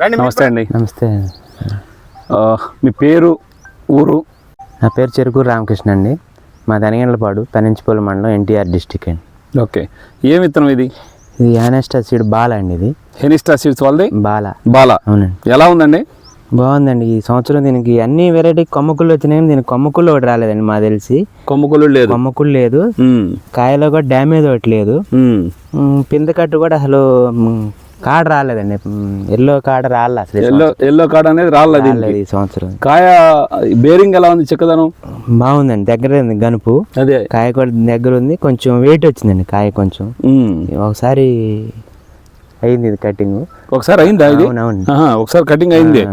రండి నమస్తే అండి. నమస్తే. ఆ, మీ పేరు ఊరు? నా పేరు చెరుకూరు రామకృష్ణ అండి. మా దనిగండ్లపాడు పెనంచిపల్లి మండలం ఎన్టీఆర్ డిస్టిక్ అండి. ఓకే. ఏ విత్తనం ఇది? ఇది యానెస్టా సీడ్ బాల అండి ఇది. హెనిస్టా సీడ్స్ వాళ్ళది? బాల. బాలా. అవునండి. ఎలా ఉందండి? బాగుందండి. ఈ సంవత్సరం దీనికి అన్ని వెరైటీ కొమ్మకుళ్ళు వచ్చినాయి. దీనికి కొమ్మకుళ్ళు ఒకటి రాలేదండి మాకు తెలిసి. కొమ్ముకులు లేదు. కొమ్మకుళ్ళు లేదు. కాయలో కూడా డ్యామేజ్ ఒకటి లేదు. పిందకట్టు కూడా అసలు కాడ రాలేదండి. ఎల్లో కాడ రాలే అసలు ఎల్లో ఎల్లో కార్డ్ అనేది రాలేదు ఈ సంవత్సరం. కాయ బేరింగ్ ఎలా ఉంది చిక్కదనం? బాగుందండి. దగ్గర ఉంది గనుపు. అదే. కాయ కూడా దగ్గర ఉంది. కొంచెం వెయిట్ వచ్చిందండి కాయ కొంచెం. ఒకసారి అయింది ఇది కటింగ్ ఒకసారి అయిందా ఇది? అవునవును. ఒకసారి కటింగ్ అయింది.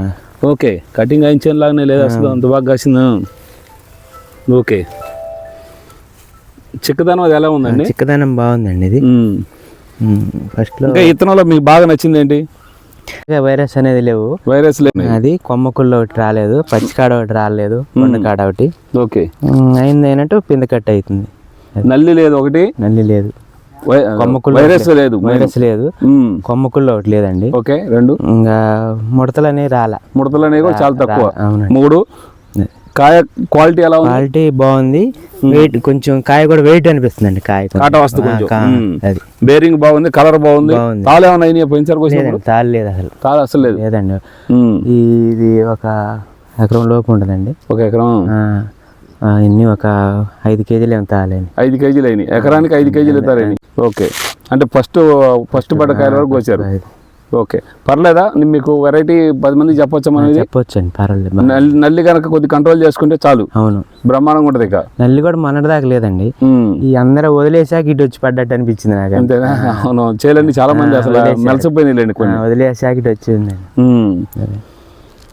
ఓకే. కటింగ్ అయించేలాగానే లేదు అసలు. అంత బాగా కాసిందా? ఓకే. చిక్కదనం అది ఎలా ఉందండి? చిక్కదనం బాగుందండి ఇది. ఫస్ట్ ఇంకా ఇత్తనంలో మీకు బాగా నచ్చింది ఏంటి వైరస్ అనేది లేవు. వైరస్ లేదు అది కొమ్మకుల్లో ఒకటి రాలేదు పచ్చికాడ ఒకటి రాలేదు కొండకాడ ఒకటి. ఓకే. అయింది అయినట్టు పింద కట్ అవుతుంది నల్లి లేదు ఒకటి? నల్లి లేదు. కొమ్మకుళ్ళు వైరస్ లేదు. వైరస్ లేదు. కొమ్మకుల్లో ఒకటి లేదండి. ఓకే రెండు? ఇంకా ముడతలు అనేవి రాలా. ముడతలు అనేవి కూడా చాలా తక్కువ. మూడు? కాయ క్వాలిటీ ఎలా ఉంది? క్వాలిటీ బాగుంది. వెయిట్ కొంచెం కాయ కూడా వెయిట్ అనిపిస్తుందండి కాయ కొంచెం. కాటా వస్తు కొంచెం. బేరింగ్ బాగుంది కలర్ బాగుంది. తాలు ఏమైనా లేదండి తాళ్ళు లేదు అసలు. తాలు అసలు లేదు. లేదండి. ఇది ఒక ఎకరం లోపు ఉంటుందండి. ఒక ఎకరం. ఇన్ని ఒక ఐదు కేజీలు ఏమి తాళండి ఐదు కేజీలు అయినాయి. ఎకరానికి ఐదు కేజీలు ఇస్తారని ఓకే. అంటే ఫస్ట్ ఫస్ట్ బట్టకాయల వరకు వచ్చారు ఓకే. పర్లేదా? మీకు వెరైటీ పది మందికి చెప్పొచ్చా చెప్పొచ్చండి పర్వాలేదు బా- నల్లి కనుక కొద్ది కంట్రోల్ చేసుకుంటే చాలు. అవును. బ్రహ్మాండంగా ఉంటుంది ఇక. నల్లి కూడా దాకా లేదండి. ఈ అందరూ వదిలేసాక ఇటు వచ్చి పడ్డట్టు అనిపించింది నాకు. అంతేనా? అవును చేయాలండి చాలా మంది అసలు మెలసిపోయినాయిలేండి ఆ, కొన్ని వదిలేసాక ఇటు వచ్చిందండి. ఉమ్.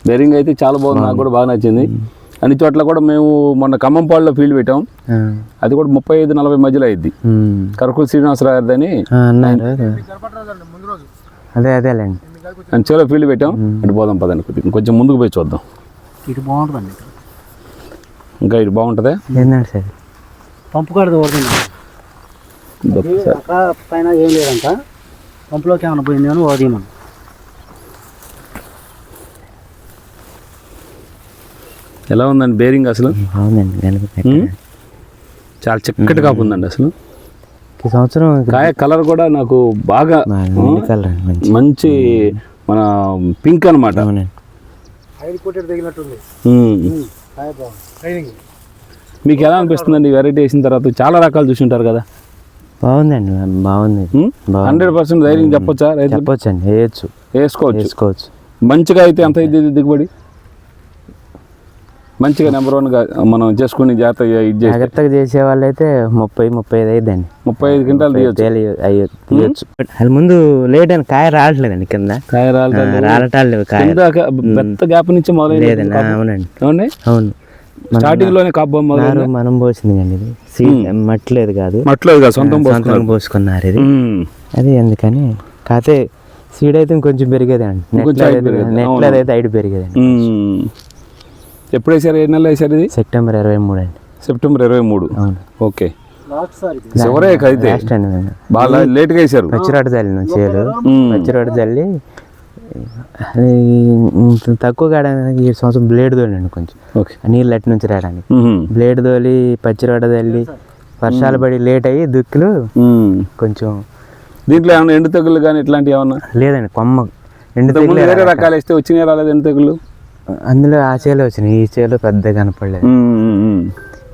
బేరింగ్ అయితే చాలా బాగుంది నాకు కూడా బాగా నచ్చింది. అన్ని చోట్ల కూడా మేము మొన్న ఖమ్మంపాడులో ఫీల్డ్ పెట్టాం. అది కూడా ముప్పై ఐదు నలభై మధ్యలో అయింది. కరకుల శ్రీనివాసరావు గారిదని. అదే అదేలేండి. అని చేలో ఫీల్డ్ పెట్టాం. ఇటు పోదాం పదండి కొద్దిగా. కొంచెం ముందుకు పోయి చూద్దాం. ఇటు బాగుంటుందండి ఇంకా ఇటు బాగుంటుందా? ఏంటంటే సార్ పంపు కడది పైన ఏం లేదంట. పంపులోకి ఏమైనా పోయింది అని ఓదీమను ఎలా ఉందండి బేరింగ్ అసలు? బాగుందండి. చాలా చక్కటి కాపు ఉందండి అసలు. ఈ సంవత్సరం కాయ కలర్ కూడా నాకు బాగా కలర్ అండి మంచి. మంచి మన పింక్ అనమాట మీకు ఎలా అనిపిస్తుందండి వెరైటీ వేసిన తర్వాత? చాలా రకాలు చూసి ఉంటారు కదా. బాగుందండి బాగుంది. హండ్రెడ్ పర్సెంట్ ధైర్యం చెప్పొచ్చా చెప్పొచ్చండి వేయచ్చు. వేసుకోవచ్చు. వేసుకోవచ్చు. మంచిగా అయితే ఎంత ఇది దిగుబడి? మంచిగా నెంబర్ వన్గా మనం చేసుకుని జాగ్రత్తగా ఇది చేసి జాగ్రత్తగా చేసే వాళ్ళు అయితే ముప్పై ముప్పై ఐదు అయ్యిందండి ముప్పై ఐదు క్వింటాలు తీయొచ్చు. అది ముందు లేట్ అని కాయ రావట్లేదండి కింద. కాయ రాలి ఆ, రాలటాలు లేవు కాయ. పెద్ద గ్యాప్ నుంచి మొదలైంది అవునండి. ఏమండి? అవును. స్టార్టింగ్లోనే కాపు మనం పోసింది అండి ఇది సీడ్ మట్లేదు కాదు. మట్లేదు కదా సొంతం సొంతంగా పోసుకున్నారు. ఇది. అది అందుకని కాకపోతే సీడ్ అయితే ఇంకొంచెం పెరిగేదండి. ఇంకొంచెం height పెరిగేది, నెట్లో అయితే ఐదు పెరిగేదండి. ఎప్పుడు వేసారు ఏ నెల వేసారు ఇది? సెప్టెంబర్ ఇరవై మూడు అండి. సెప్టెంబర్ ఇరవై మూడు. ఓకే. చివరే అయితే. బాగా లేట్గా వేసారు ఉమ్. పచ్చిరొట్ట చల్లి అది ఇంత తక్కువ కావడానికి ఈ సంవత్సరం బ్లేడ్ తోలండి కొంచెం. ఓకే. నీళ్ళు అటు నుంచి రావడానికి. బ్లేడ్ తోలి పచ్చిరొట్ట చల్లి వర్షాలు పడి లేట్ అయ్యి దుక్కులు. కొంచెం దీంట్లో ఏమైనా ఎండు తెగులు కానీ ఇట్లాంటివి ఏమన్నా? లేదండి కొమ్మ. ఎండు తెగులే వేరే. రకాలు వేస్తే వచ్చినాయి రాలేదు ఎండు తెగులు అందులో ఆ చేలు వచ్చినాయి ఈ చేలు పెద్ద కనపడలేదు.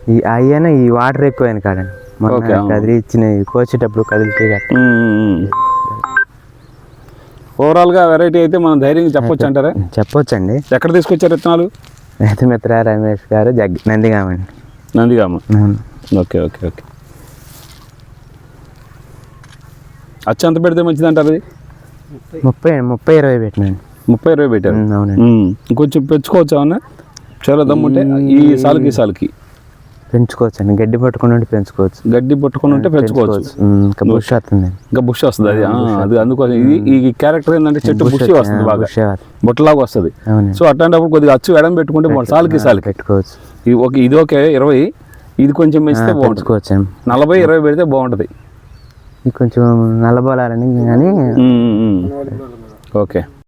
ఈ అయ్యాన ఈ వాటర్ ఎక్కువైన కాడండి ఓకే. కదిలి ఇచ్చిన కోసేటప్పుడు కదిలితే ఉమ్. ఓవరాల్గా వెరైటీ అయితే మనం ధైర్యంగా చెప్పొచ్చు అంటారా? చెప్పొచ్చండి. ఎక్కడ తీసుకొచ్చారు విత్తనాలు? రైతుమిత్ర రమేష్ గారు జగ్ నందిగామ అవును. Okay okay okay. అచ్చ ఎంత పెడితే మంచిది అంటారు ముప్పై ముప్పై ఇరవై పెట్టినండి ముప్పై ఇరవై పెట్టారు. ఇంకొంచెం పెంచుకోవచ్చు ఏమన్నా చాలా దమ్ముంటే ఈ సాలుకి ఈ సాలుకి. పెంచుకోవచ్చండి. గడ్డి పట్టుకుని ఉంటే పెంచుకోవచ్చు. గడ్డి పట్టుకొని ఉంటే పెంచుకోవచ్చు. ఇంకా బుష్ వస్తుందండి ఇంకా బుష్ వస్తుంది అది. అది అందుకోసం. ఇది ఈ క్యారెక్టర్ ఏంటంటే చెట్టు బుష్ వస్తుంది బాగా. వస్తుంది. బుట్టలాగా వస్తుంది. సో అట్లాంటప్పుడు కొద్దిగా అచ్చు ఎడం పెట్టుకుంటే సాలుకి సాలుకి. పెట్టుకోవచ్చు. ఇది ఒక ఇది ఓకే ఇరవై. ఇది కొంచెం పెంచితే బాగుంటుంది. నలభై ఇరవై పెడితే బాగుంటుంది. ఇది కొంచెం నల్లబోలాలని కానీ. ఓకే.